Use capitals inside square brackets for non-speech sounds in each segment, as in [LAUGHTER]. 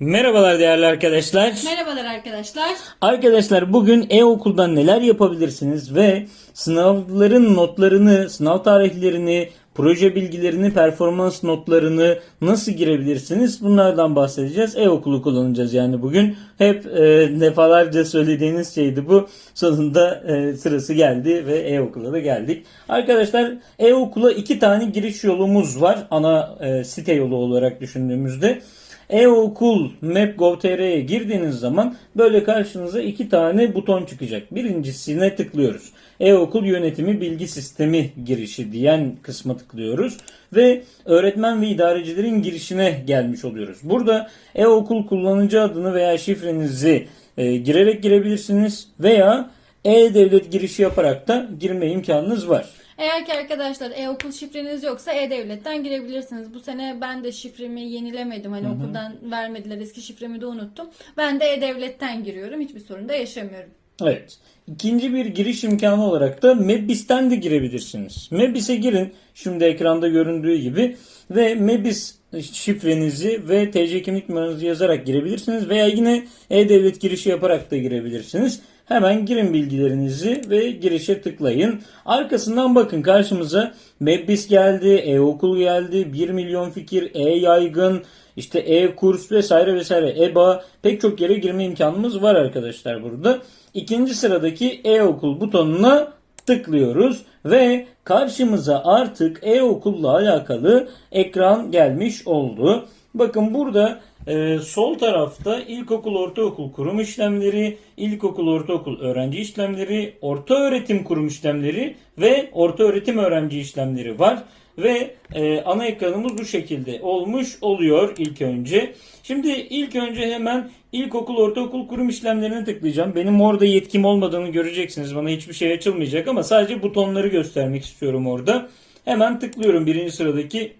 Merhabalar değerli arkadaşlar. Merhabalar arkadaşlar. Arkadaşlar bugün e-okuldan neler yapabilirsiniz ve sınavların notlarını, sınav tarihlerini, proje bilgilerini, performans notlarını nasıl girebilirsiniz? Bunlardan bahsedeceğiz. E-okulu kullanacağız yani bugün. Hep e, defalarca söylediğiniz şeydi bu. Sonunda e, sırası geldi ve e-okula da geldik. Arkadaşlar e-okula iki tane giriş yolumuz var. Ana e, site yolu olarak düşündüğümüzde. E-okul map.gov.tr'ye girdiğiniz zaman böyle karşınıza iki tane buton çıkacak. Birincisine tıklıyoruz. E-okul yönetimi bilgi sistemi girişi diyen kısma tıklıyoruz. Ve öğretmen ve idarecilerin girişine gelmiş oluyoruz. Burada e-okul kullanıcı adını veya şifrenizi e, girerek girebilirsiniz. Veya e-devlet girişi yaparak da girme imkanınız var. Eğer ki arkadaşlar e-okul şifreniz yoksa e-devletten girebilirsiniz. Bu sene ben de şifremi yenilemedim. Hani okuldan vermediler. Eski şifremi de unuttum. Ben de e-devletten giriyorum. Hiçbir sorun da yaşamıyorum. Evet. İkinci bir giriş imkanı olarak da Mebis'ten de girebilirsiniz. Mebis'e girin. Şimdi ekranda göründüğü gibi ve Mebis şifrenizi ve TC kimlik numaranızı yazarak girebilirsiniz veya yine e-devlet girişi yaparak da girebilirsiniz. Hemen girin bilgilerinizi ve girişe tıklayın. Arkasından bakın karşımıza Mebbis geldi, e-okul geldi, 1 milyon fikir, e-yaygın, işte e-kurs vesaire vesaire, EBA pek çok yere girme imkanımız var arkadaşlar burada. İkinci sıradaki e-okul butonuna tıklıyoruz ve karşımıza artık e-okulla alakalı ekran gelmiş oldu. Bakın burada e, sol tarafta ilkokul, ortaokul kurum işlemleri, ilkokul, ortaokul öğrenci işlemleri, orta öğretim kurum işlemleri ve orta öğretim öğrenci işlemleri var. Ve e, ana ekranımız bu şekilde olmuş oluyor ilk önce. Şimdi ilk önce hemen ilkokul, ortaokul kurum işlemlerine tıklayacağım. Benim orada yetkim olmadığını göreceksiniz. Bana hiçbir şey açılmayacak ama sadece butonları göstermek istiyorum orada. Hemen tıklıyorum birinci sıradaki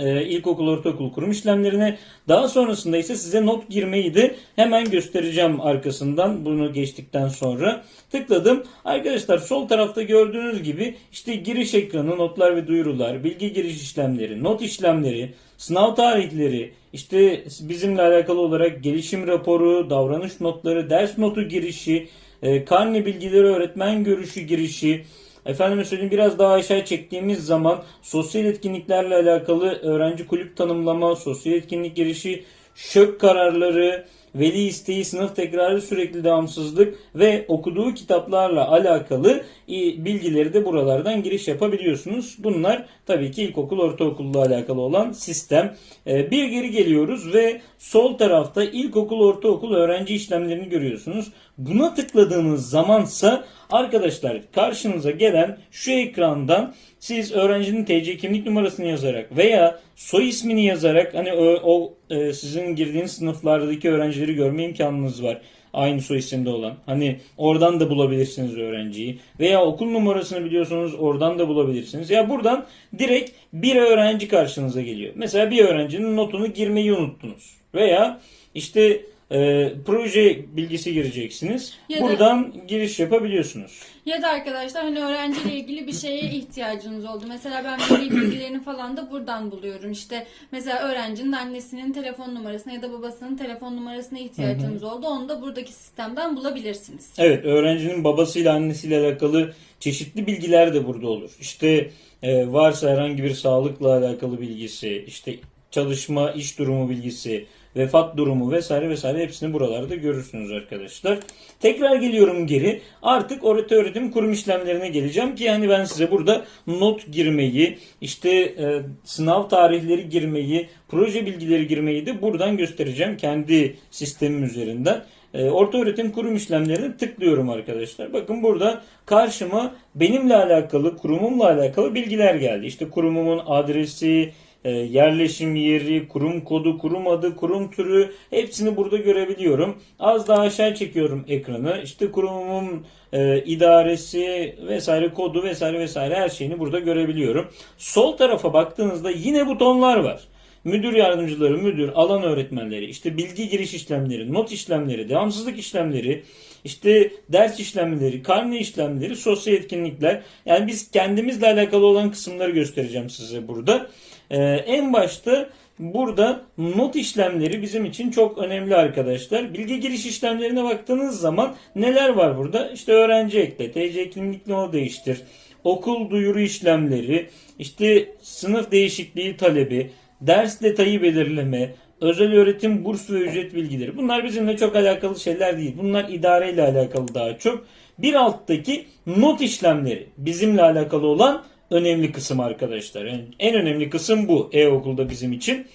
e, ilkokul, ortaokul kurum işlemlerine. Daha sonrasında ise size not girmeyi de hemen göstereceğim arkasından bunu geçtikten sonra. Tıkladım. Arkadaşlar sol tarafta gördüğünüz gibi işte giriş ekranı, notlar ve duyurular, bilgi giriş işlemleri, not işlemleri, sınav tarihleri, işte bizimle alakalı olarak gelişim raporu, davranış notları, ders notu girişi, e, karne bilgileri, öğretmen görüşü girişi, Efendime söyleyeyim biraz daha aşağı çektiğimiz zaman sosyal etkinliklerle alakalı öğrenci kulüp tanımlama, sosyal etkinlik girişi, şök kararları, veli isteği, sınıf tekrarı sürekli devamsızlık ve okuduğu kitaplarla alakalı bilgileri de buralardan giriş yapabiliyorsunuz. Bunlar tabii ki ilkokul, ortaokulla alakalı olan sistem. Ee, bir geri geliyoruz ve sol tarafta ilkokul, ortaokul öğrenci işlemlerini görüyorsunuz. Buna tıkladığınız zamansa arkadaşlar karşınıza gelen şu ekrandan siz öğrencinin TC kimlik numarasını yazarak veya soy ismini yazarak hani o, o e, sizin girdiğiniz sınıflardaki öğrencileri görme imkanınız var. Aynı soy isimde olan. Hani oradan da bulabilirsiniz öğrenciyi. Veya okul numarasını biliyorsanız oradan da bulabilirsiniz. Ya buradan direkt bir öğrenci karşınıza geliyor. Mesela bir öğrencinin notunu girmeyi unuttunuz. Veya işte e, proje bilgisi gireceksiniz. Ya da- Buradan giriş yapabiliyorsunuz. Ya da arkadaşlar hani öğrenciyle ilgili bir şeye ihtiyacınız oldu. Mesela ben veli bilgilerini falan da buradan buluyorum. İşte mesela öğrencinin annesinin telefon numarasına ya da babasının telefon numarasına ihtiyacınız oldu. Onu da buradaki sistemden bulabilirsiniz. Evet, öğrencinin babasıyla annesiyle alakalı çeşitli bilgiler de burada olur. İşte e, varsa herhangi bir sağlıkla alakalı bilgisi, işte çalışma, iş durumu bilgisi, vefat durumu vesaire vesaire hepsini buralarda görürsünüz arkadaşlar. Tekrar geliyorum geri. Artık orta öğretim kurum işlemlerine geleceğim ki yani ben size burada not girmeyi, işte e, sınav tarihleri girmeyi, proje bilgileri girmeyi de buradan göstereceğim kendi sistemim üzerinden. E, Orta öğretim kurum işlemlerine tıklıyorum arkadaşlar. Bakın burada karşıma benimle alakalı, kurumumla alakalı bilgiler geldi. İşte kurumumun adresi, e, yerleşim yeri, kurum kodu, kurum adı, kurum türü hepsini burada görebiliyorum. Az daha aşağı çekiyorum ekranı. İşte kurumumun e, idaresi vesaire kodu vesaire vesaire her şeyini burada görebiliyorum. Sol tarafa baktığınızda yine butonlar var müdür yardımcıları, müdür, alan öğretmenleri, işte bilgi giriş işlemleri, not işlemleri, devamsızlık işlemleri, işte ders işlemleri, karne işlemleri, sosyal etkinlikler. Yani biz kendimizle alakalı olan kısımları göstereceğim size burada. Ee, en başta burada not işlemleri bizim için çok önemli arkadaşlar. Bilgi giriş işlemlerine baktığınız zaman neler var burada? İşte öğrenci ekle, TC kimlikle o değiştir, okul duyuru işlemleri, işte sınıf değişikliği talebi, ders detayı belirleme, özel öğretim burs ve ücret bilgileri. Bunlar bizimle çok alakalı şeyler değil. Bunlar idareyle alakalı daha çok. Bir alttaki not işlemleri bizimle alakalı olan önemli kısım arkadaşlar. Yani en önemli kısım bu e-okulda bizim için.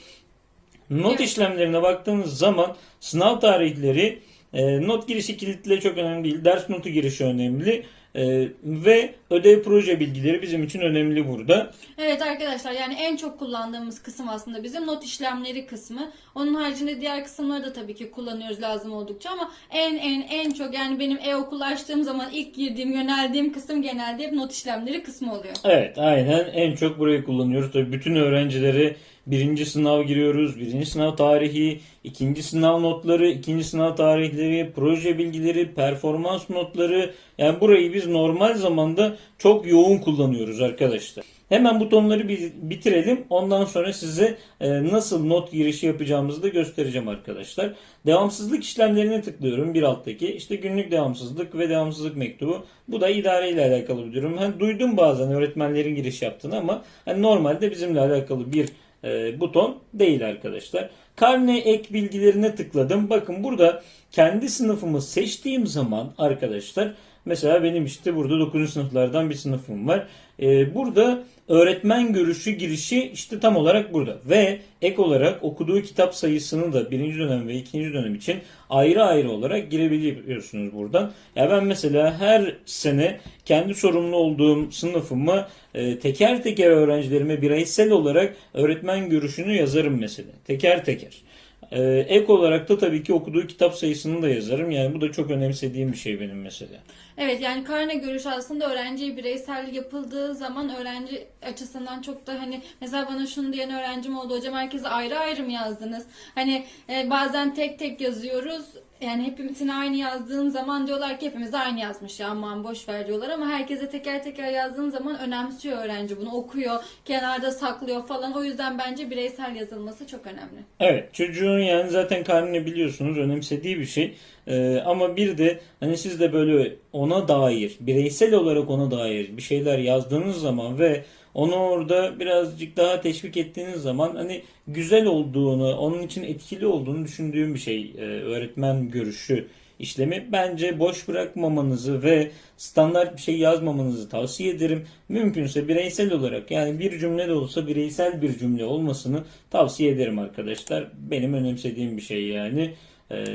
Not işlemlerine baktığınız zaman sınav tarihleri, e, not girişi kilitli çok önemli değil. Ders notu girişi önemli. E, ve ödev proje bilgileri bizim için önemli burada. Evet arkadaşlar yani en çok kullandığımız kısım aslında bizim not işlemleri kısmı. Onun haricinde diğer kısımları da tabii ki kullanıyoruz lazım oldukça ama en en en çok yani benim e-okul açtığım zaman ilk girdiğim yöneldiğim kısım genelde hep not işlemleri kısmı oluyor. Evet aynen en çok burayı kullanıyoruz. Tabii bütün öğrencilere birinci sınav giriyoruz. Birinci sınav tarihi, ikinci sınav notları, ikinci sınav tarihleri, proje bilgileri, performans notları. Yani burayı biz normal zamanda çok yoğun kullanıyoruz arkadaşlar. Hemen butonları bitirelim. Ondan sonra size e, nasıl not girişi yapacağımızı da göstereceğim arkadaşlar. Devamsızlık işlemlerine tıklıyorum bir alttaki. İşte günlük devamsızlık ve devamsızlık mektubu. Bu da idareyle alakalı bir durum. Hani duydum bazen öğretmenlerin giriş yaptığını ama hani normalde bizimle alakalı bir e, buton değil arkadaşlar. Karne ek bilgilerine tıkladım. Bakın burada kendi sınıfımı seçtiğim zaman arkadaşlar mesela benim işte burada 9. sınıflardan bir sınıfım var. E, burada öğretmen görüşü girişi işte tam olarak burada. Ve ek olarak okuduğu kitap sayısını da birinci dönem ve ikinci dönem için ayrı ayrı olarak girebiliyorsunuz buradan. Ya ben mesela her sene kendi sorumlu olduğum sınıfımı e, teker teker öğrencilerime bireysel olarak öğretmen görüşünü yazarım mesela. Teker teker. E, ek olarak da tabii ki okuduğu kitap sayısını da yazarım. Yani bu da çok önemsediğim bir şey benim mesela. Evet yani karne görüşü aslında öğrenciye bireysel yapıldığı zaman öğrenci açısından çok da hani mesela bana şunu diyen öğrencim oldu hocam herkese ayrı ayrı mı yazdınız? Hani e, bazen tek tek yazıyoruz yani hepimizin aynı yazdığın zaman diyorlar ki hepimiz aynı yazmış ya aman boş ver diyorlar ama herkese teker teker yazdığın zaman önemsiyor öğrenci bunu okuyor kenarda saklıyor falan o yüzden bence bireysel yazılması çok önemli. Evet çocuğun yani zaten karnını biliyorsunuz önemsediği bir şey. Ee, ama bir de hani siz de böyle ona dair bireysel olarak ona dair bir şeyler yazdığınız zaman ve onu orada birazcık daha teşvik ettiğiniz zaman hani güzel olduğunu, onun için etkili olduğunu düşündüğüm bir şey e, öğretmen görüşü işlemi. Bence boş bırakmamanızı ve standart bir şey yazmamanızı tavsiye ederim. Mümkünse bireysel olarak yani bir cümle de olsa bireysel bir cümle olmasını tavsiye ederim arkadaşlar. Benim önemsediğim bir şey yani e,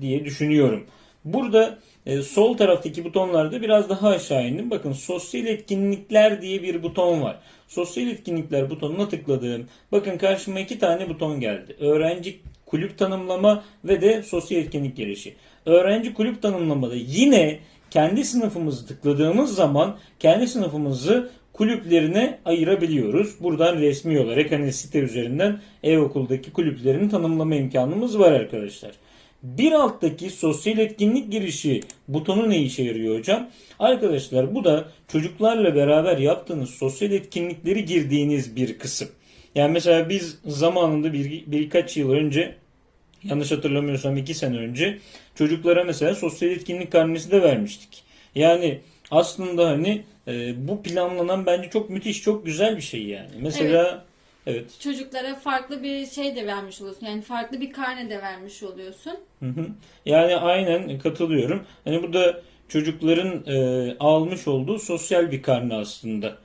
diye düşünüyorum. Burada e, sol taraftaki butonlarda biraz daha aşağı indim. Bakın sosyal etkinlikler diye bir buton var. Sosyal etkinlikler butonuna tıkladım. Bakın karşıma iki tane buton geldi. Öğrenci kulüp tanımlama ve de sosyal etkinlik girişi. Öğrenci kulüp tanımlamada yine kendi sınıfımızı tıkladığımız zaman kendi sınıfımızı kulüplerine ayırabiliyoruz. Buradan resmi olarak hani site üzerinden e-okuldaki kulüplerini tanımlama imkanımız var arkadaşlar. Bir alttaki sosyal etkinlik girişi butonu ne işe yarıyor hocam? Arkadaşlar bu da çocuklarla beraber yaptığınız sosyal etkinlikleri girdiğiniz bir kısım. Yani mesela biz zamanında bir, birkaç yıl önce yanlış hatırlamıyorsam iki sene önce çocuklara mesela sosyal etkinlik karnesi de vermiştik. Yani aslında hani e, bu planlanan bence çok müthiş çok güzel bir şey yani. Mesela evet. Çocuklara farklı bir şey de vermiş oluyorsun yani farklı bir karne de vermiş oluyorsun. Hı hı. Yani aynen katılıyorum. Hani bu da çocukların e, almış olduğu sosyal bir karne aslında.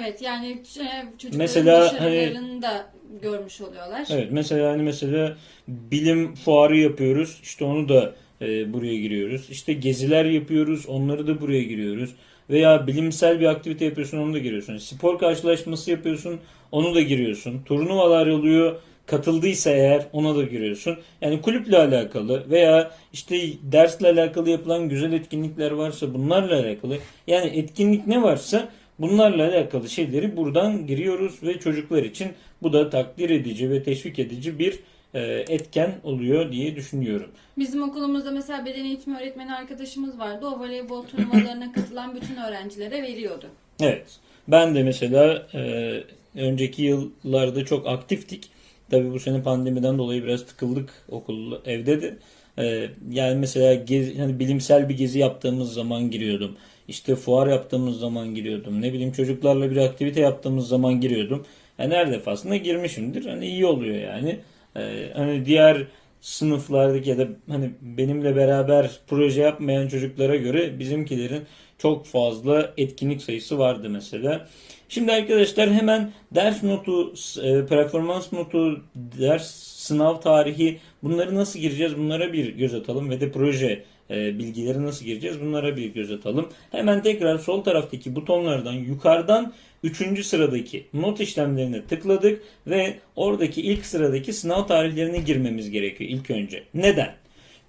Evet yani e, çocukların Mesela başarılarını da görmüş oluyorlar. Evet mesela hani mesela bilim fuarı yapıyoruz. İşte onu da e, buraya giriyoruz. İşte geziler yapıyoruz. Onları da buraya giriyoruz. Veya bilimsel bir aktivite yapıyorsun onu da giriyorsun. Spor karşılaşması yapıyorsun onu da giriyorsun. Turnuvalar oluyor katıldıysa eğer ona da giriyorsun. Yani kulüple alakalı veya işte dersle alakalı yapılan güzel etkinlikler varsa bunlarla alakalı. Yani etkinlik ne varsa bunlarla alakalı şeyleri buradan giriyoruz ve çocuklar için bu da takdir edici ve teşvik edici bir e, etken oluyor diye düşünüyorum. Bizim okulumuzda mesela beden eğitimi öğretmeni arkadaşımız vardı. O voleybol turnuvalarına katılan bütün öğrencilere veriyordu. Evet. Ben de mesela e, önceki yıllarda çok aktiftik. Tabii bu sene pandemiden dolayı biraz tıkıldık okul evde de. Ee, yani mesela gezi, hani bilimsel bir gezi yaptığımız zaman giriyordum. İşte fuar yaptığımız zaman giriyordum. Ne bileyim çocuklarla bir aktivite yaptığımız zaman giriyordum. Yani her defasında girmişimdir. Hani iyi oluyor yani. Ee, hani diğer sınıflardaki ya da hani benimle beraber proje yapmayan çocuklara göre bizimkilerin çok fazla etkinlik sayısı vardı mesela. Şimdi arkadaşlar hemen ders notu, e, performans notu, ders sınav tarihi bunları nasıl gireceğiz bunlara bir göz atalım ve de proje e, bilgileri nasıl gireceğiz bunlara bir göz atalım. Hemen tekrar sol taraftaki butonlardan yukarıdan 3. sıradaki not işlemlerine tıkladık ve oradaki ilk sıradaki sınav tarihlerine girmemiz gerekiyor ilk önce. Neden?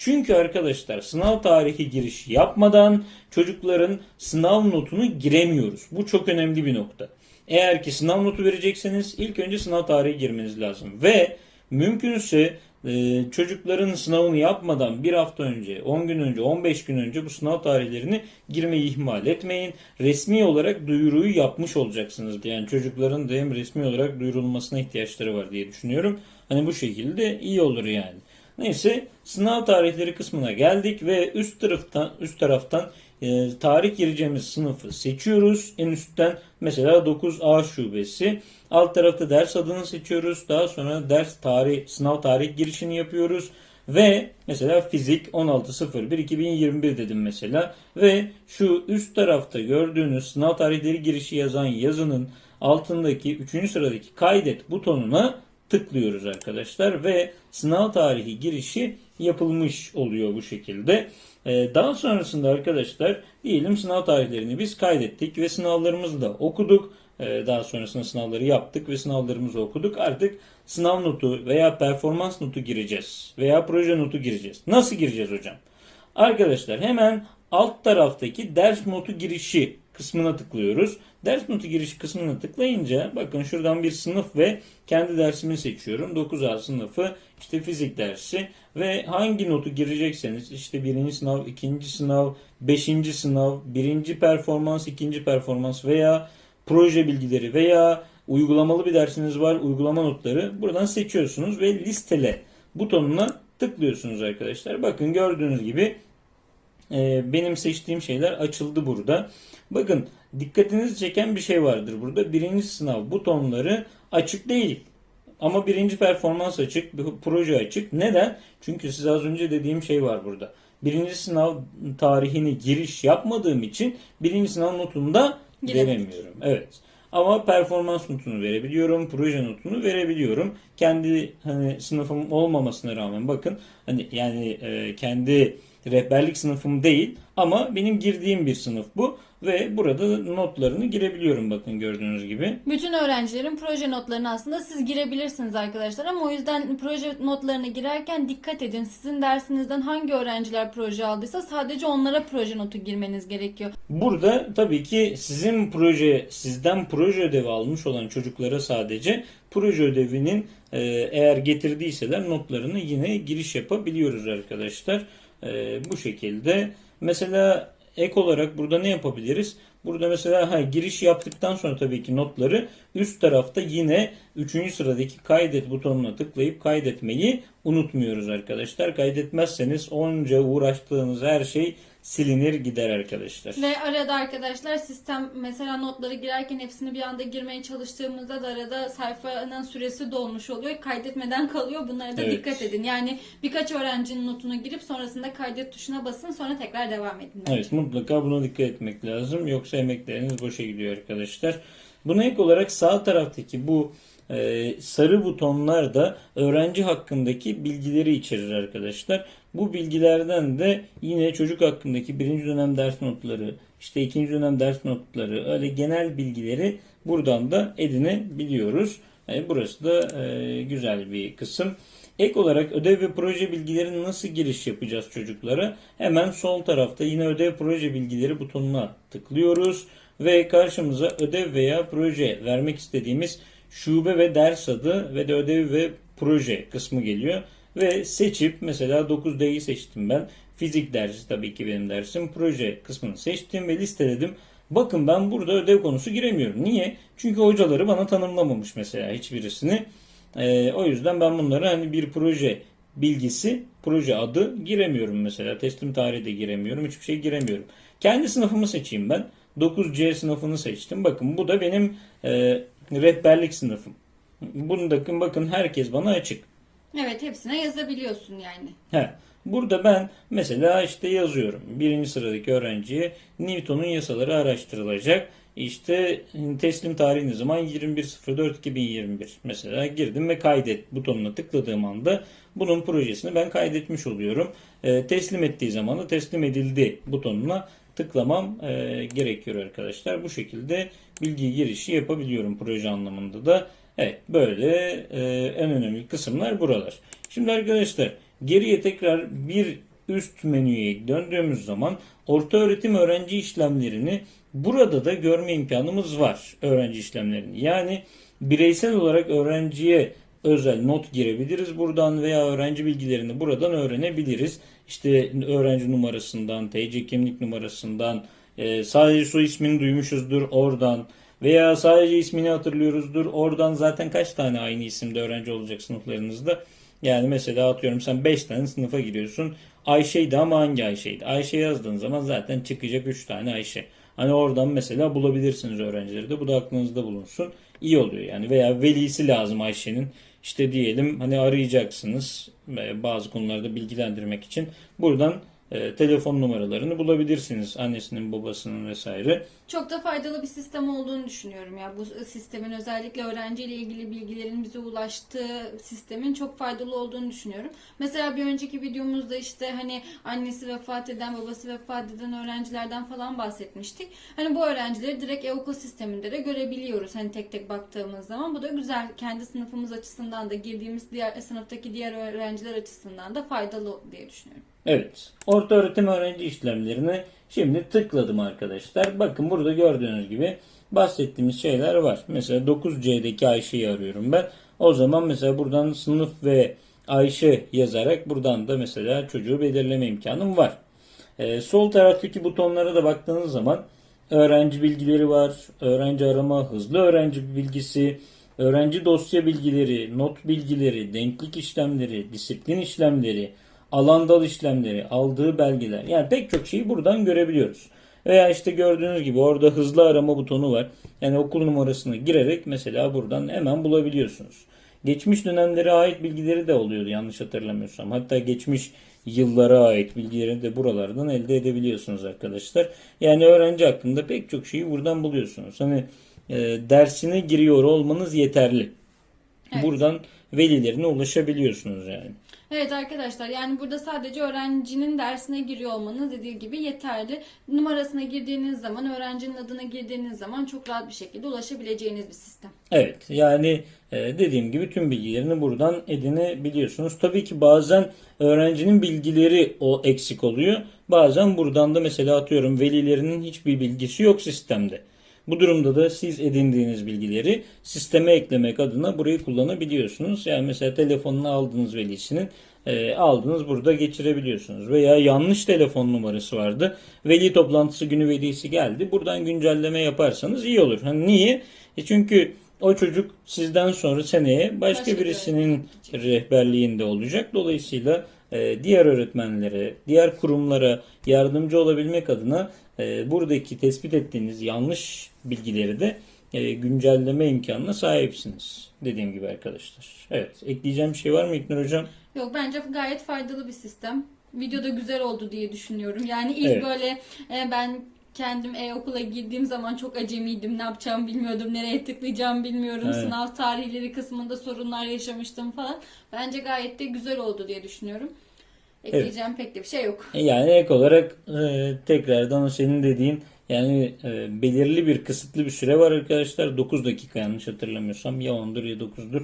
Çünkü arkadaşlar sınav tarihi giriş yapmadan çocukların sınav notunu giremiyoruz. Bu çok önemli bir nokta. Eğer ki sınav notu verecekseniz ilk önce sınav tarihi girmeniz lazım. Ve mümkünse e, çocukların sınavını yapmadan bir hafta önce, 10 gün önce, 15 gün önce bu sınav tarihlerini girmeyi ihmal etmeyin. Resmi olarak duyuruyu yapmış olacaksınız. Yani çocukların da hem resmi olarak duyurulmasına ihtiyaçları var diye düşünüyorum. Hani bu şekilde iyi olur yani. Neyse sınav tarihleri kısmına geldik ve üst taraftan üst taraftan e, tarih gireceğimiz sınıfı seçiyoruz. En üstten mesela 9A şubesi. Alt tarafta ders adını seçiyoruz. Daha sonra ders tarih sınav tarih girişini yapıyoruz. Ve mesela fizik 16.01.2021 dedim mesela. Ve şu üst tarafta gördüğünüz sınav tarihleri girişi yazan yazının altındaki 3. sıradaki kaydet butonuna tıklıyoruz arkadaşlar ve sınav tarihi girişi yapılmış oluyor bu şekilde. Ee, daha sonrasında arkadaşlar diyelim sınav tarihlerini biz kaydettik ve sınavlarımızı da okuduk. Ee, daha sonrasında sınavları yaptık ve sınavlarımızı okuduk. Artık sınav notu veya performans notu gireceğiz veya proje notu gireceğiz. Nasıl gireceğiz hocam? Arkadaşlar hemen alt taraftaki ders notu girişi kısmına tıklıyoruz. Ders notu girişi kısmına tıklayınca bakın şuradan bir sınıf ve kendi dersimi seçiyorum. 9A sınıfı işte fizik dersi ve hangi notu girecekseniz işte birinci sınav, ikinci sınav, beşinci sınav, birinci performans, ikinci performans veya proje bilgileri veya uygulamalı bir dersiniz var uygulama notları buradan seçiyorsunuz ve listele butonuna tıklıyorsunuz arkadaşlar. Bakın gördüğünüz gibi e, benim seçtiğim şeyler açıldı burada. Bakın dikkatinizi çeken bir şey vardır burada. Birinci sınav butonları açık değil. Ama birinci performans açık, proje açık. Neden? Çünkü size az önce dediğim şey var burada. Birinci sınav tarihini giriş yapmadığım için birinci sınav notunu da veremiyorum. Evet. Ama performans notunu verebiliyorum, proje notunu verebiliyorum. Kendi hani sınıfım olmamasına rağmen bakın hani yani e, kendi rehberlik sınıfım değil ama benim girdiğim bir sınıf bu ve burada notlarını girebiliyorum bakın gördüğünüz gibi. Bütün öğrencilerin proje notlarını aslında siz girebilirsiniz arkadaşlar ama o yüzden proje notlarını girerken dikkat edin. Sizin dersinizden hangi öğrenciler proje aldıysa sadece onlara proje notu girmeniz gerekiyor. Burada tabii ki sizin proje, sizden proje ödevi almış olan çocuklara sadece proje ödevinin e, eğer getirdiyseler notlarını yine giriş yapabiliyoruz arkadaşlar. E, bu şekilde. Mesela ek olarak burada ne yapabiliriz? Burada mesela ha, giriş yaptıktan sonra tabii ki notları üst tarafta yine 3. sıradaki kaydet butonuna tıklayıp kaydetmeyi unutmuyoruz arkadaşlar. Kaydetmezseniz onca uğraştığınız her şey silinir gider arkadaşlar. Ve arada arkadaşlar sistem mesela notları girerken hepsini bir anda girmeye çalıştığımızda da arada sayfanın süresi dolmuş oluyor. Kaydetmeden kalıyor. Bunlara da Evet. dikkat edin. Yani birkaç öğrencinin notunu girip sonrasında kaydet tuşuna basın sonra tekrar devam edin. Evet mutlaka buna dikkat etmek lazım. Yoksa emekleriniz boşa gidiyor arkadaşlar. Buna ek olarak sağ taraftaki bu e, sarı butonlar da öğrenci hakkındaki bilgileri içerir arkadaşlar. Bu bilgilerden de yine çocuk hakkındaki birinci dönem ders notları, işte ikinci dönem ders notları, öyle genel bilgileri buradan da edinebiliyoruz. E, burası da e, güzel bir kısım. Ek olarak ödev ve proje bilgilerini nasıl giriş yapacağız çocuklara? Hemen sol tarafta yine ödev proje bilgileri butonuna tıklıyoruz ve karşımıza ödev veya proje vermek istediğimiz şube ve ders adı ve de ödev ve proje kısmı geliyor. Ve seçip mesela 9D'yi seçtim ben. Fizik dersi tabii ki benim dersim. Proje kısmını seçtim ve listeledim. Bakın ben burada ödev konusu giremiyorum. Niye? Çünkü hocaları bana tanımlamamış mesela hiçbirisini. E, o yüzden ben bunlara hani bir proje bilgisi, proje adı giremiyorum mesela. Teslim tarihi de giremiyorum. Hiçbir şey giremiyorum. Kendi sınıfımı seçeyim ben. 9C sınıfını seçtim. Bakın bu da benim e, rehberlik sınıfım. Bunu da bakın herkes bana açık. Evet hepsine yazabiliyorsun yani. He. Burada ben mesela işte yazıyorum. Birinci sıradaki öğrenciye Newton'un yasaları araştırılacak. İşte teslim tarihi ne zaman? 21.04.2021 mesela girdim ve kaydet butonuna tıkladığım anda bunun projesini ben kaydetmiş oluyorum. Ee, teslim ettiği zaman da teslim edildi butonuna tıklamam e, gerekiyor arkadaşlar. Bu şekilde bilgi girişi yapabiliyorum proje anlamında da. Evet böyle e, en önemli kısımlar buralar. Şimdi arkadaşlar geriye tekrar bir üst menüye döndüğümüz zaman orta öğretim öğrenci işlemlerini burada da görme imkanımız var öğrenci işlemlerini. Yani bireysel olarak öğrenciye özel not girebiliriz buradan veya öğrenci bilgilerini buradan öğrenebiliriz. İşte öğrenci numarasından, TC kimlik numarasından, e, sadece soy ismini duymuşuzdur oradan veya sadece ismini hatırlıyoruzdur. Oradan zaten kaç tane aynı isimde öğrenci olacak sınıflarınızda? Yani mesela atıyorum sen 5 tane sınıfa giriyorsun. Ayşe'ydi ama hangi Ayşe'ydi? Ayşe yazdığın zaman zaten çıkacak 3 tane Ayşe. Hani oradan mesela bulabilirsiniz öğrencileri de. Bu da aklınızda bulunsun. İyi oluyor yani. Veya velisi lazım Ayşe'nin. İşte diyelim hani arayacaksınız e, bazı konularda bilgilendirmek için. Buradan e, telefon numaralarını bulabilirsiniz. Annesinin, babasının vesaire. Çok da faydalı bir sistem olduğunu düşünüyorum ya. Bu sistemin özellikle öğrenciyle ilgili bilgilerin bize ulaştığı sistemin çok faydalı olduğunu düşünüyorum. Mesela bir önceki videomuzda işte hani annesi vefat eden, babası vefat eden öğrencilerden falan bahsetmiştik. Hani bu öğrencileri direkt EOKO sisteminde de görebiliyoruz. Hani tek tek baktığımız zaman. Bu da güzel. Kendi sınıfımız açısından da girdiğimiz diğer sınıftaki diğer öğrenciler açısından da faydalı diye düşünüyorum. Evet. Orta öğretim öğrenci işlemlerini şimdi tıkladım arkadaşlar. Bakın burada gördüğünüz gibi bahsettiğimiz şeyler var. Mesela 9C'deki Ayşe'yi arıyorum ben. O zaman mesela buradan sınıf ve Ayşe yazarak buradan da mesela çocuğu belirleme imkanım var. Ee, sol taraftaki butonlara da baktığınız zaman öğrenci bilgileri var, öğrenci arama, hızlı öğrenci bilgisi, öğrenci dosya bilgileri, not bilgileri, denklik işlemleri, disiplin işlemleri, alan dal işlemleri, aldığı belgeler. Yani pek çok şeyi buradan görebiliyoruz. Veya işte gördüğünüz gibi orada hızlı arama butonu var. Yani okul numarasını girerek mesela buradan hemen bulabiliyorsunuz. Geçmiş dönemlere ait bilgileri de oluyordu yanlış hatırlamıyorsam. Hatta geçmiş yıllara ait bilgileri de buralardan elde edebiliyorsunuz arkadaşlar. Yani öğrenci hakkında pek çok şeyi buradan buluyorsunuz. Hani e, dersine giriyor olmanız yeterli. Evet. Buradan velilerine ulaşabiliyorsunuz yani. Evet arkadaşlar yani burada sadece öğrencinin dersine giriyor olmanız dediği gibi yeterli. Numarasına girdiğiniz zaman, öğrencinin adına girdiğiniz zaman çok rahat bir şekilde ulaşabileceğiniz bir sistem. Evet yani e, dediğim gibi tüm bilgilerini buradan edinebiliyorsunuz. Tabii ki bazen öğrencinin bilgileri o eksik oluyor. Bazen buradan da mesela atıyorum velilerinin hiçbir bilgisi yok sistemde. Bu durumda da siz edindiğiniz bilgileri sisteme eklemek adına burayı kullanabiliyorsunuz. Yani mesela telefonunu aldığınız velisinin e, aldınız burada geçirebiliyorsunuz. Veya yanlış telefon numarası vardı. Veli toplantısı günü velisi geldi. Buradan güncelleme yaparsanız iyi olur. Hani niye? E çünkü o çocuk sizden sonra seneye başka, Başka bir birisinin rehberliğinde olacak. Dolayısıyla diğer öğretmenlere, diğer kurumlara yardımcı olabilmek adına e, buradaki tespit ettiğiniz yanlış bilgileri de e, güncelleme imkanına sahipsiniz. Dediğim gibi arkadaşlar. Evet. Ekleyeceğim bir şey var mı İknur Hocam? Yok bence gayet faydalı bir sistem. Videoda güzel oldu diye düşünüyorum. Yani ilk Evet. böyle e, ben kendim e-okula girdiğim zaman çok acemiydim. Ne yapacağımı bilmiyordum. Nereye tıklayacağımı bilmiyorum. Evet. Sınav tarihleri kısmında sorunlar yaşamıştım falan. Bence gayet de güzel oldu diye düşünüyorum. Ekleyeceğim pek de bir şey yok. Yani ek olarak e, tekrardan o senin dediğin yani e, belirli bir kısıtlı bir süre var arkadaşlar. 9 dakika yanlış hatırlamıyorsam ya 10'dur ya 9'dur.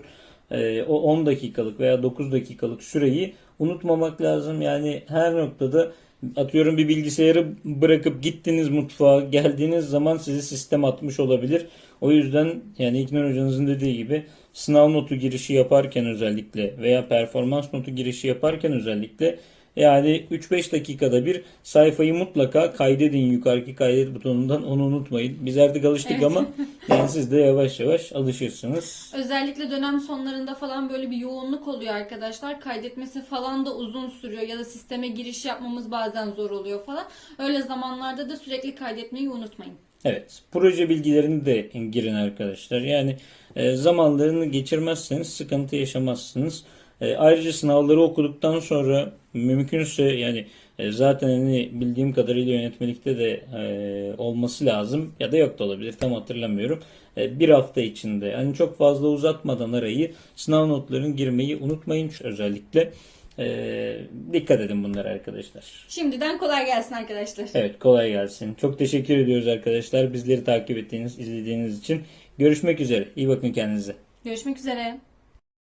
E, o 10 dakikalık veya 9 dakikalık süreyi unutmamak lazım. Yani her noktada atıyorum bir bilgisayarı bırakıp gittiniz mutfağa geldiğiniz zaman sizi sistem atmış olabilir. O yüzden yani İknur hocanızın dediği gibi sınav notu girişi yaparken özellikle veya performans notu girişi yaparken özellikle yani 3-5 dakikada bir sayfayı mutlaka kaydedin yukarıki kaydet butonundan onu unutmayın. Biz artık alıştık Evet. ama [LAUGHS] yani siz de yavaş yavaş alışırsınız. Özellikle dönem sonlarında falan böyle bir yoğunluk oluyor arkadaşlar. Kaydetmesi falan da uzun sürüyor ya da sisteme giriş yapmamız bazen zor oluyor falan. Öyle zamanlarda da sürekli kaydetmeyi unutmayın. Evet, proje bilgilerini de girin arkadaşlar. Yani e, zamanlarını geçirmezseniz sıkıntı yaşamazsınız. E, ayrıca sınavları okuduktan sonra mümkünse yani e, zaten hani bildiğim kadarıyla yönetmelikte de e, olması lazım ya da yok da olabilir tam hatırlamıyorum. E, bir hafta içinde hani çok fazla uzatmadan arayı sınav notlarını girmeyi unutmayın özellikle. E, dikkat edin bunlara arkadaşlar. Şimdiden kolay gelsin arkadaşlar. Evet kolay gelsin. Çok teşekkür ediyoruz arkadaşlar. Bizleri takip ettiğiniz, izlediğiniz için. Görüşmek üzere. İyi bakın kendinize. Görüşmek üzere.